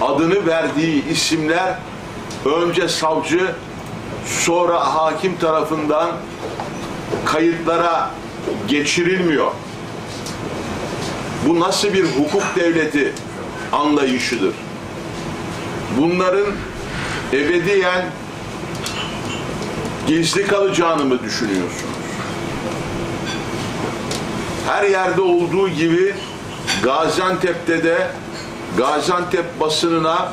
adını verdiği isimler önce savcı sonra hakim tarafından kayıtlara geçirilmiyor. Bu nasıl bir hukuk devleti anlayışıdır? Bunların ebediyen gizli kalacağını mı düşünüyorsunuz? Her yerde olduğu gibi Gaziantep'te de Gaziantep basınına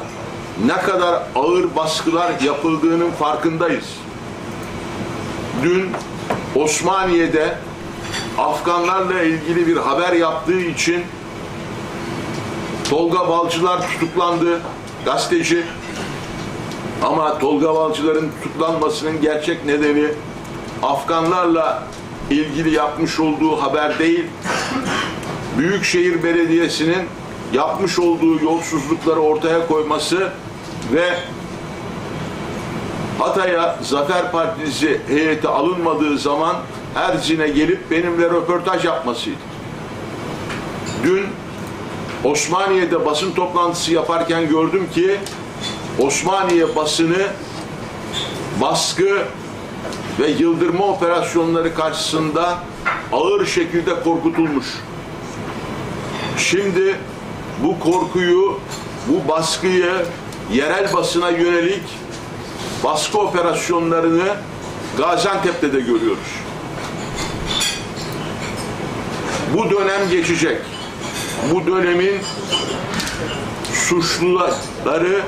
ne kadar ağır baskılar yapıldığının farkındayız. Dün Osmaniye'de Afganlarla ilgili bir haber yaptığı için Tolga Balcılar tutuklandı, gazeteci. Ama Tolga Balcılar'ın tutuklanmasının gerçek nedeni Afganlarla ilgili yapmış olduğu haber değil, Büyükşehir Belediyesi'nin yapmış olduğu yolsuzlukları ortaya koyması ve Hatay'a Zafer Partisi heyeti alınmadığı zaman Erzin'e gelip benimle röportaj yapmasıydı. Dün Osmaniye'de basın toplantısı yaparken gördüm ki Osmaniye basını baskı ve yıldırma operasyonları karşısında ağır şekilde korkutulmuş. Şimdi bu korkuyu, bu baskıyı yerel basına yönelik baskı operasyonlarını Gaziantep'te de görüyoruz. Bu dönem geçecek. Bu dönemin suçluları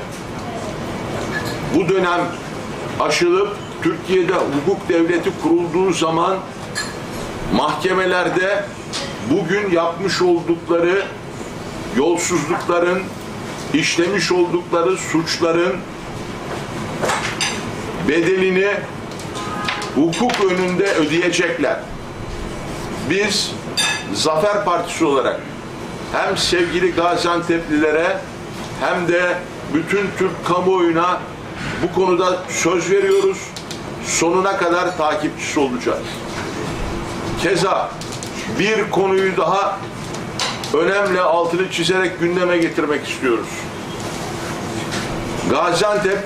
bu dönem aşılıp Türkiye'de hukuk devleti kurulduğu zaman mahkemelerde bugün yapmış oldukları yolsuzlukların, işlemiş oldukları suçların bedelini hukuk önünde ödeyecekler. Biz Zafer Partisi olarak hem sevgili Gaziantep'lilere hem de bütün Türk kamuoyuna bu konuda söz veriyoruz. Sonuna kadar takipçisi olacağız. Keza bir konuyu daha önemli altını çizerek gündeme getirmek istiyoruz. Gaziantep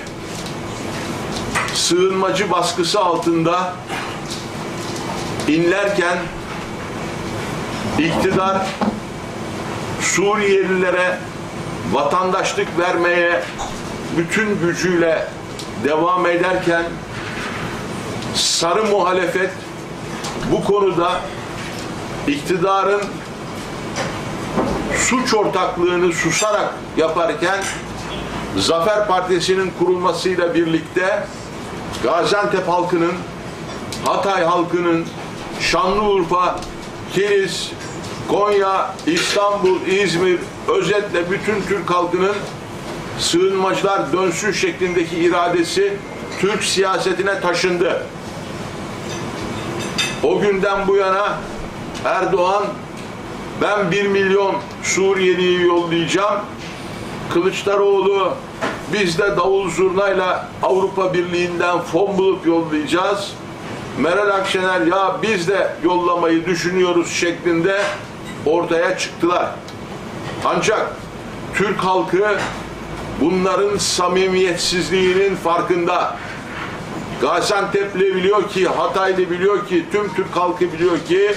sığınmacı baskısı altında inlerken iktidar Suriyelilere vatandaşlık vermeye bütün gücüyle devam ederken sarı muhalefet bu konuda iktidarın suç ortaklığını susarak yaparken Zafer Partisi'nin kurulmasıyla birlikte Gaziantep halkının, Hatay halkının, Şanlıurfa, Kilis, Konya, İstanbul, İzmir, özetle bütün Türk halkının sığınmacılar dönsün şeklindeki iradesi Türk siyasetine taşındı. O günden bu yana Erdoğan ben bir milyon Suriyeli'yi yollayacağım. Kılıçdaroğlu biz de davul zurnayla Avrupa Birliği'nden fon bulup yollayacağız. Meral Akşener ya biz de yollamayı düşünüyoruz şeklinde ortaya çıktılar. Ancak Türk halkı bunların samimiyetsizliğinin farkında. Gaziantep'li biliyor ki, Hataylı biliyor ki, tüm Türk halkı biliyor ki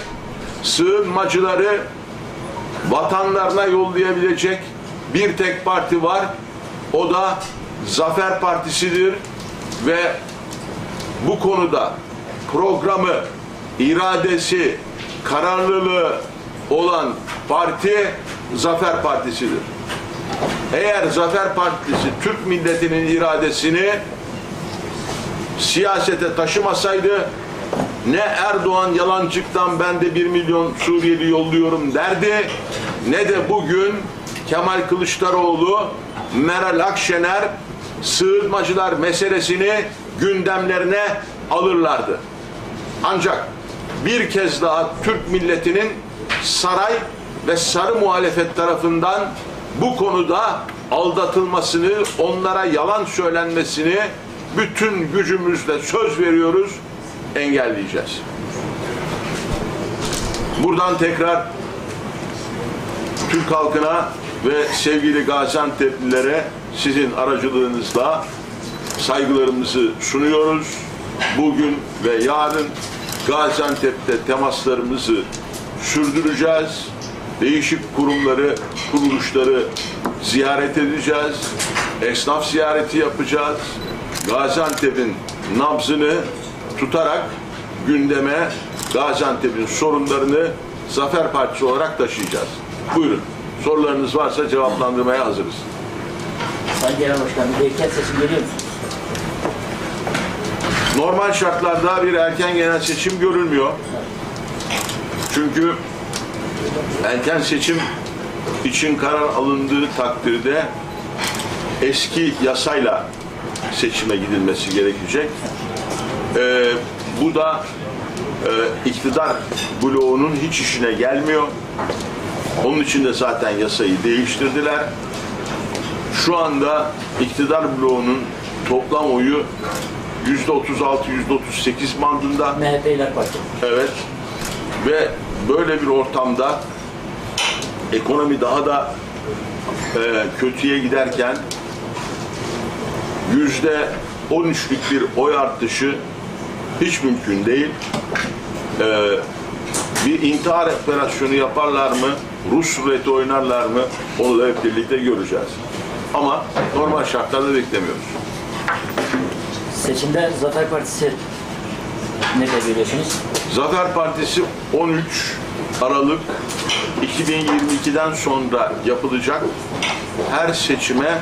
sığınmacıları vatanlarına yollayabilecek bir tek parti var. O da Zafer Partisi'dir ve bu konuda programı, iradesi, kararlılığı olan parti Zafer Partisi'dir. Eğer Zafer Partisi Türk milletinin iradesini siyasete taşımasaydı ne Erdoğan yalancıktan ben de bir milyon Suriyeli yolluyorum derdi ne de bugün Kemal Kılıçdaroğlu, Meral Akşener sığınmacılar meselesini gündemlerine alırlardı. Ancak bir kez daha Türk milletinin saray ve sarı muhalefet tarafından bu konuda aldatılmasını, onlara yalan söylenmesini bütün gücümüzle söz veriyoruz, engelleyeceğiz. Buradan tekrar Türk halkına ve sevgili Gaziantep'lilere sizin aracılığınızla saygılarımızı sunuyoruz. Bugün ve yarın Gaziantep'te temaslarımızı sürdüreceğiz. Değişik kurumları, kuruluşları ziyaret edeceğiz. Esnaf ziyareti yapacağız. Gaziantep'in nabzını tutarak gündeme Gaziantep'in sorunlarını Zafer Partisi olarak taşıyacağız. Buyurun. Sorularınız varsa cevaplandırmaya hazırız. Sayın Genel Başkanım, bir erken seçim geliyor mu? Normal şartlarda bir erken genel seçim görülmüyor. Çünkü erken seçim için karar alındığı takdirde eski yasayla seçime gidilmesi gerekecek. Ee, bu da e, iktidar bloğunun hiç işine gelmiyor. Onun için de zaten yasayı değiştirdiler. Şu anda iktidar bloğunun toplam oyu yüzde 36, yüzde 38 bandında. MHP ile Parti. Evet. Ve böyle bir ortamda ekonomi daha da e, kötüye giderken yüzde 13'lük bir oy artışı hiç mümkün değil. E, bir intihar operasyonu yaparlar mı? Rus ruleti oynarlar mı? Onu da hep birlikte göreceğiz. Ama normal şartlarda beklemiyoruz. Seçimde Zafer Partisi nerede görüyorsunuz? Zafer Partisi 13 Aralık 2022'den sonra yapılacak her seçime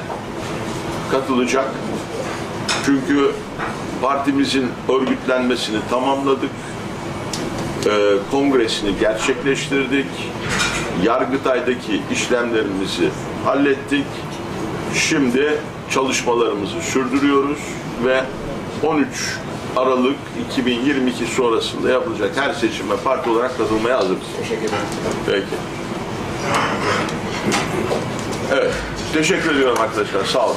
katılacak. Çünkü partimizin örgütlenmesini tamamladık. Ee, kongresini gerçekleştirdik. Yargıtay'daki işlemlerimizi hallettik. Şimdi çalışmalarımızı sürdürüyoruz ve 13 Aralık 2022 sonrasında yapılacak her seçime parti olarak katılmaya hazırız. Teşekkür ederim. Peki. Evet. Teşekkür ediyorum arkadaşlar. Sağ olun.